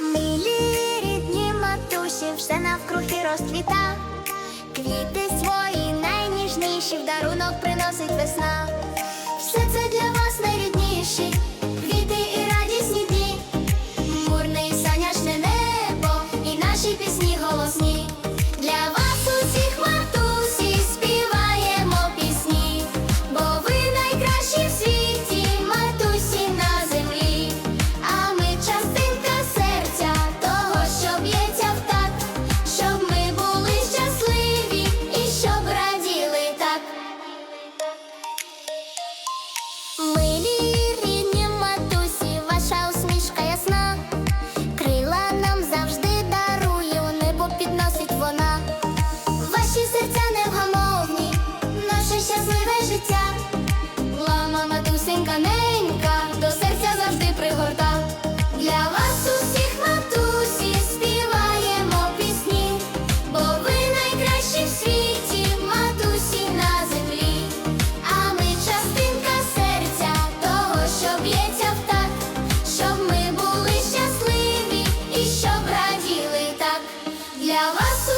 Милі рідні матусі, все навкруги розквіта, квіти свої найніжніші в дарунок приносить весна. Матусенька ненька, до серця завжди пригорта. Для вас усіх матусі співаємо пісні, бо ви найкращі в світі, матусі на землі. А ми частинка серця того, що б'ється в такт, щоб ми були щасливі і щоб раділи так. Для вас